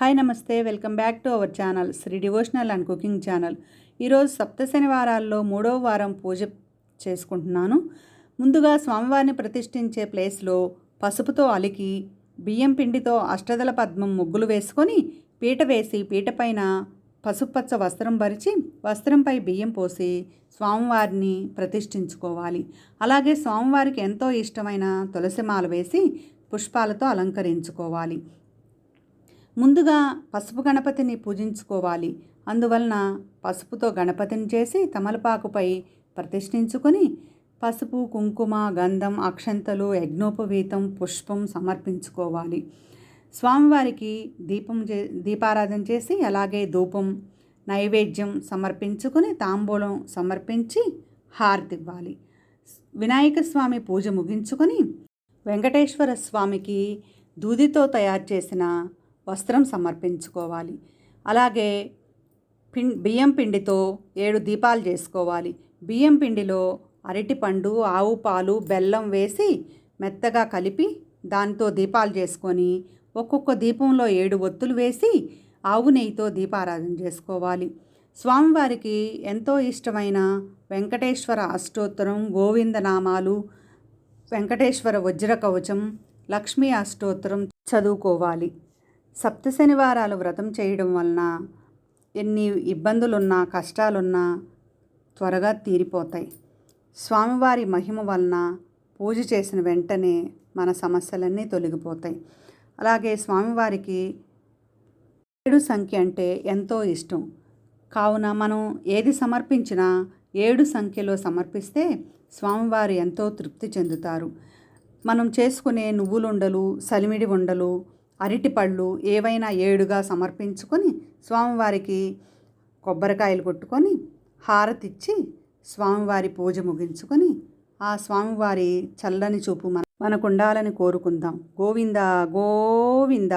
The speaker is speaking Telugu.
హాయ్ నమస్తే welcome back to our channel Sri devotional and cooking channel. ఈరోజు సప్త శనివారాల్లో మూడవ వారం పూజ చేసుకుంటున్నాను. ముందుగా స్వామివారిని ప్రతిష్ఠించే ప్లేస్లో పసుపుతో అలికి బియ్యం పిండితో అష్టదల పద్మం ముగ్గులు వేసుకొని పీట వేసి పీటపైన పసుపచ్చ వస్త్రం భరిచి వస్త్రంపై బియ్యం పోసి స్వామివారిని ప్రతిష్ఠించుకోవాలి. అలాగే స్వామివారికి ఎంతో ఇష్టమైన తులసిమాల వేసి పుష్పాలతో అలంకరించుకోవాలి. ముందుగా పసుపు గణపతిని పూజించుకోవాలి. అందువలన పసుపుతో గణపతిని చేసి తమలపాకుపై ప్రతిష్ఠించుకొని పసుపు కుంకుమ గంధం అక్షంతలు యజ్ఞోపవీతం పుష్పం సమర్పించుకోవాలి. స్వామివారికి దీపం చే దీపారాధన చేసి అలాగే ధూపం నైవేద్యం సమర్పించుకొని తాంబూలం సమర్పించి హారతి ఇవ్వాలి వినాయక స్వామి పూజ ముగించుకొని వెంకటేశ్వర స్వామికి దూదితో తయారు చేసిన వస్త్రం సమర్పించుకోవాలి. అలాగే పిం బియ్యం పిండితో ఏడు దీపాలు చేసుకోవాలి. బియ్యం పిండిలో అరటిపండు ఆవు పాలు బెల్లం వేసి మెత్తగా కలిపి దాంతో దీపాలు చేసుకొని ఒక్కొక్క దీపంలో ఏడు ఒత్తులు వేసి ఆవు నెయ్యితో దీపారాధన చేసుకోవాలి. స్వామివారికి ఎంతో ఇష్టమైన వెంకటేశ్వర అష్టోత్తరం గోవిందనామాలు వెంకటేశ్వర వజ్ర కవచం లక్ష్మీ అష్టోత్తరం చదువుకోవాలి. సప్త శనివారాలు వ్రతం చేయడం వలన ఎన్ని ఇబ్బందులున్నా కష్టాలున్నా త్వరగా తీరిపోతాయి. స్వామివారి మహిమ వలన పూజ చేసిన వెంటనే మన సమస్యలన్నీ తొలగిపోతాయి. అలాగే స్వామివారికి ఏడు సంఖ్య అంటే ఎంతో ఇష్టం. కావున మనం ఏది సమర్పించినా ఏడు సంఖ్యలో సమర్పిస్తే స్వామివారు ఎంతో తృప్తి చెందుతారు. మనం చేసుకునే నువ్వులుండలు సలిమిడి ఉండలు అరటిపళ్ళు ఏవైనా ఏడుగా సమర్పించుకొని స్వామివారికి కొబ్బరికాయలు కొట్టుకొని హారతిచ్చి స్వామివారి పూజ ముగించుకొని ఆ స్వామివారి చల్లని చూపు మన మనకు ఉండాలని కోరుకుందాం. గోవింద గోవింద.